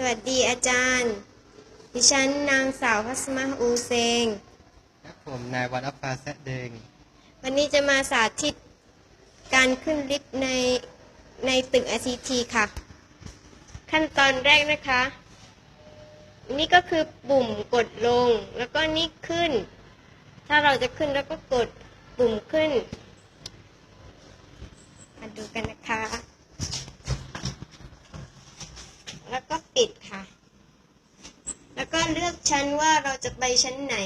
สวัสดีอาจารย์ ดิฉันนางสาวพัสมาอูเซง ครับผมนายวัดอัปปาแซะเดง วันนี้จะมาสาธิตการขึ้นลิฟต์ในในตึก ICT ค่ะ ขั้นตอนแรกนะคะ นี่ก็คือปุ่มกดลง แล้วก็นี่ขึ้น ถ้าเราจะขึ้นแล้วก็กดปุ่มขึ้น มาดูกันนะคะ แล้วก็ ปิดค่ะ แล้วก็เลือกชั้นว่าเราจะไปชั้นไหน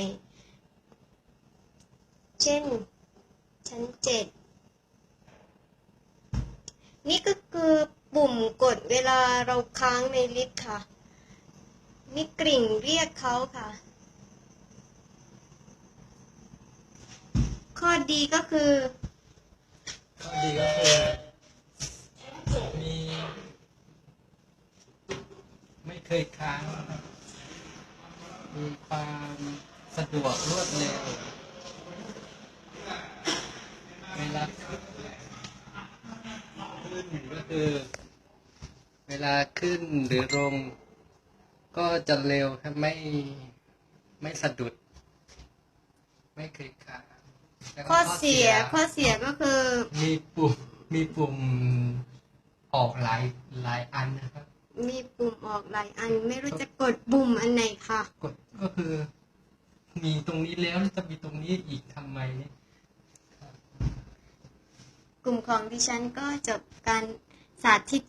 เช่น ชั้นเจ็ดนี่ก็คือปุ่มกดเวลาเราค้างในลิฟต์ค่ะ นี่กริ่งเรียกเขาค่ะ ข้อดีก็คือ ข้อดีก็คือ ไม่เคยค้างนะครับมีความสะดวกรวดเร็วเวลาขึ้นก็คือ เวลาขึ้นหรือลง ก็จะเร็วครับไม่ไม่สะดุด ไม่เคยค้างแล้วก็ข้อเสียข้อเสียก็คือ มีปุ่มมีปุ่มออกหลายหลายอันนะครับ มีปุ่มออกหลายอัน ไม่รู้จะกดปุ่มอันไหนค่ะ กดก็คือ มีตรงนี้แล้วแล้วจะมีตรงนี้อีกทำไมเนี่ยกลุ่มของดิฉันก็จบการสาธิต